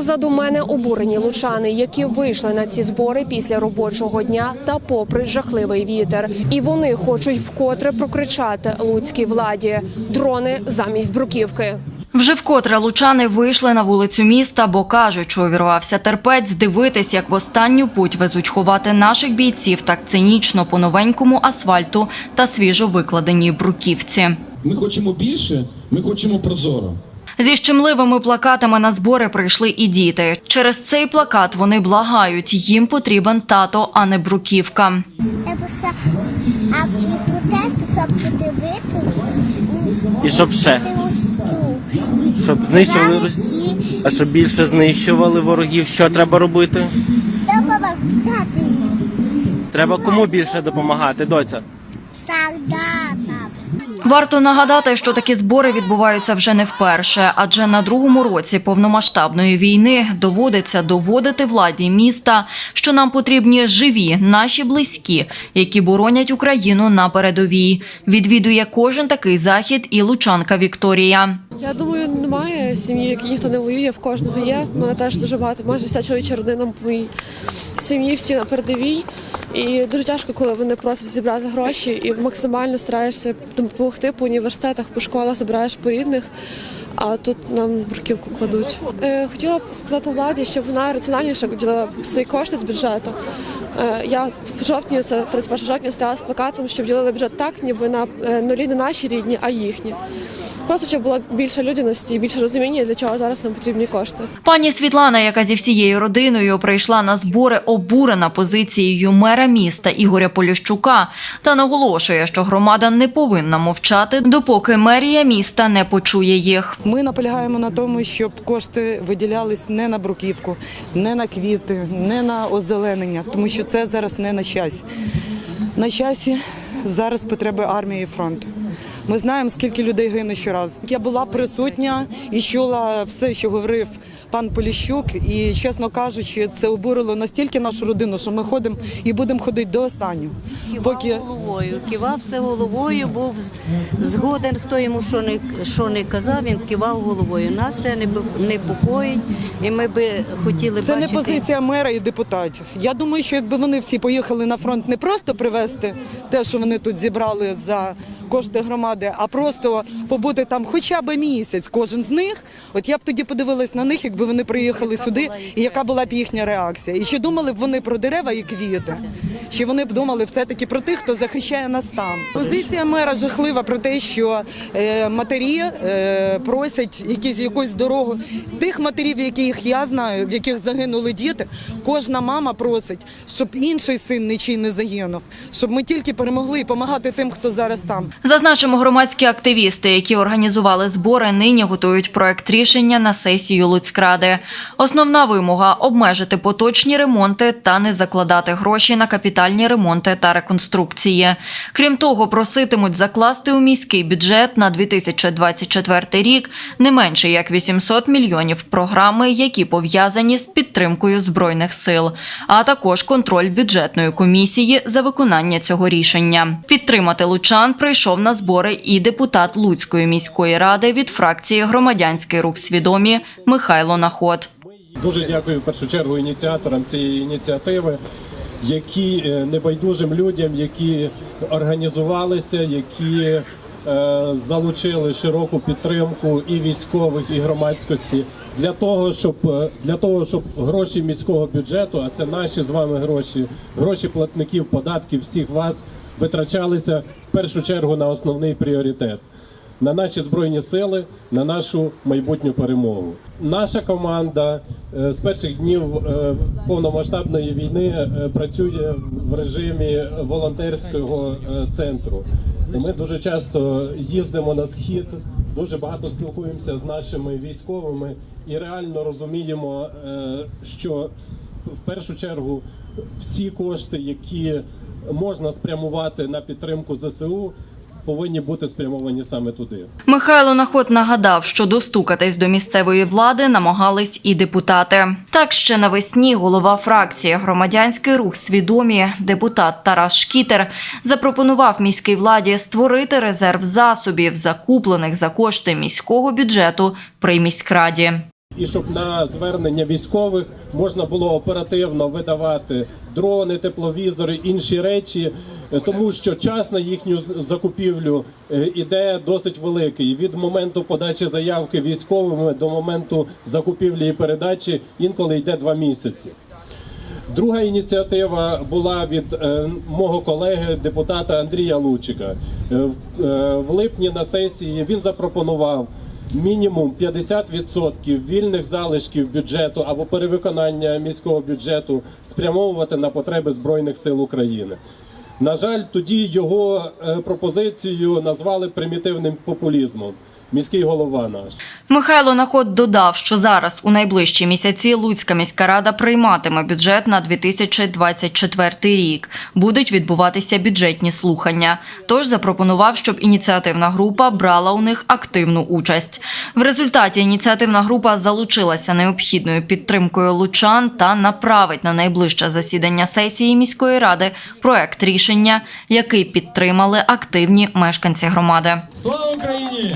Позаду мене обурені лучани, які вийшли на ці збори після робочого дня та попри жахливий вітер. І вони хочуть вкотре прокричати луцькій владі дрони замість бруківки. Вже вкотре лучани вийшли на вулицю міста, бо кажуть, що увірвався терпець дивитись, як в останню путь везуть ховати наших бійців так цинічно по новенькому асфальту та свіжо викладеній бруківці. Ми хочемо більше, ми хочемо прозоро. Зі щемливими плакатами на збори прийшли і діти. Через цей плакат вони благають, їм потрібен тато, а не бруківка. Я протесту, щоб подивитися. І щоб ще? Щоб знищували Росію. А щоб більше знищували ворогів, що треба робити? Треба кому більше допомагати, доця? Солдатам. Варто нагадати, що такі збори відбуваються вже не вперше, адже на другому році повномасштабної війни доводиться доводити владі міста, що нам потрібні живі наші близькі, які боронять Україну на передовій. Відвідує кожен такий захід і лучанка Вікторія. Я думаю, немає сім'ї, в якій ніхто не воює, в кожного є. У мене теж дуже багато, майже вся чоловіча родина в моїй сім'ї, всі на передовій. І дуже тяжко, коли вони просять зібрати гроші і максимально стараєшся допомогти по університетах, по школах, збираєш по рідних. А тут нам бруківку кладуть. Е, хотіла б сказати владі, щоб вона раціональніше ділила свої кошти з бюджету. Е, я в жовтні, це 31 жовтня, стояла з плакатом, щоб ділили бюджет так, ніби на е, нулі не наші рідні, а їхні. Просто щоб було більше людяності і більше розуміння, для чого зараз нам потрібні кошти. Пані Світлана, яка зі всією родиною прийшла на збори, обурена позицією мера міста Ігоря Поліщука та наголошує, що громада не повинна мовчати, допоки мерія міста не почує їх. Ми наполягаємо на тому, щоб кошти виділялись не на бруківку, не на квіти, не на озеленення, тому що це зараз не на часі. На часі зараз потреби армії і фронту. Ми знаємо, скільки людей гине щоразу. Я була присутня і чула все, що говорив пан Поліщук. І, чесно кажучи, це обурило настільки нашу родину, що ми ходимо і будемо ходити до останнього. Кивав Поки головою, кивав все головою, був згоден, хто йому що не, що не казав, він кивав головою. Нас це не непокоїть, і ми би хотіли Це не позиція мера і депутатів. Я думаю, що якби вони всі поїхали на фронт не просто привезти те, що вони тут зібрали за кошти громади, а просто побути там хоча б місяць, кожен з них. От я б тоді подивилась на них, якби вони приїхали сюди, і яка була б їхня реакція. І чи думали б вони про дерева і квіти? Чи вони б думали все-таки про тих, хто захищає нас там? Позиція мера жахлива про те, що е, матері е, просять якісь якусь дорогу. Тих матерів, яких я знаю, в яких загинули діти, кожна мама просить, щоб інший син нічий не загинув, щоб ми тільки перемогли і допомагати тим, хто зараз там. Зазначимо, громадські активісти, які організували збори, нині готують проект рішення на сесію Луцькради. Основна вимога обмежити поточні ремонти та не закладати гроші на капітальні ремонти та реконструкції. Крім того, проситимуть закласти у міський бюджет на 2024 рік не менше як 800 мільйонів програми, які пов'язані з підтримкою збройних сил, а також контроль бюджетної комісії за виконання цього рішення. Підтримати лучан прийшов на збори і депутат Луцької міської ради від фракції Громадянський рух свідомі Михайло Наход. Дуже дякую в першу чергу ініціаторам цієї ініціативи, які е, небайдужим людям, які організувалися, які е, залучили широку підтримку і військових, і громадськості для того, щоб е, для того, щоб гроші міського бюджету, а це наші з вами гроші, гроші платників податків всіх вас витрачалися першу чергу на основний пріоритет на наші збройні сили, на нашу майбутню перемогу. Наша команда е, з перших днів е, повномасштабної війни е, працює в режимі волонтерського центру. Ми дуже часто їздимо на схід, дуже багато спілкуємося з нашими військовими і реально розуміємо, що в першу чергу всі кошти, які можна спрямувати на підтримку ЗСУ, повинні бути спрямовані саме туди. Михайло Наход нагадав, що достукатись до місцевої влади намагались і депутати. Так ще навесні голова фракції Громадянський рух свідомі депутат Тарас Шкітер запропонував міській владі створити резерв засобів, закуплених за кошти міського бюджету при міськраді. І щоб на звернення військових можна було оперативно видавати дрони, тепловізори, інші речі, тому що час на їхню закупівлю е, іде досить великий. Від моменту подачі заявки військовими до моменту закупівлі і передачі інколи йде два місяці. Друга ініціатива була від е, мого колеги, депутата Андрія Лучика. Е, в липні на сесії він запропонував мінімум 50% вільних залишків бюджету або перевиконання міського бюджету спрямовувати на потреби Збройних сил України. На жаль, тоді його е, пропозицію назвали примітивним популізмом. Міський голова наш. Михайло Наход додав, що зараз у найближчі місяці Луцька міська рада прийматиме бюджет на 2024 рік. Будуть відбуватися бюджетні слухання. Тож запропонував, щоб ініціативна група брала у них активну участь. В результаті ініціативна група залучилася необхідною підтримкою лучан та направить на найближче засідання сесії міської ради проект рішення, який підтримали активні мешканці громади. Слава Україні!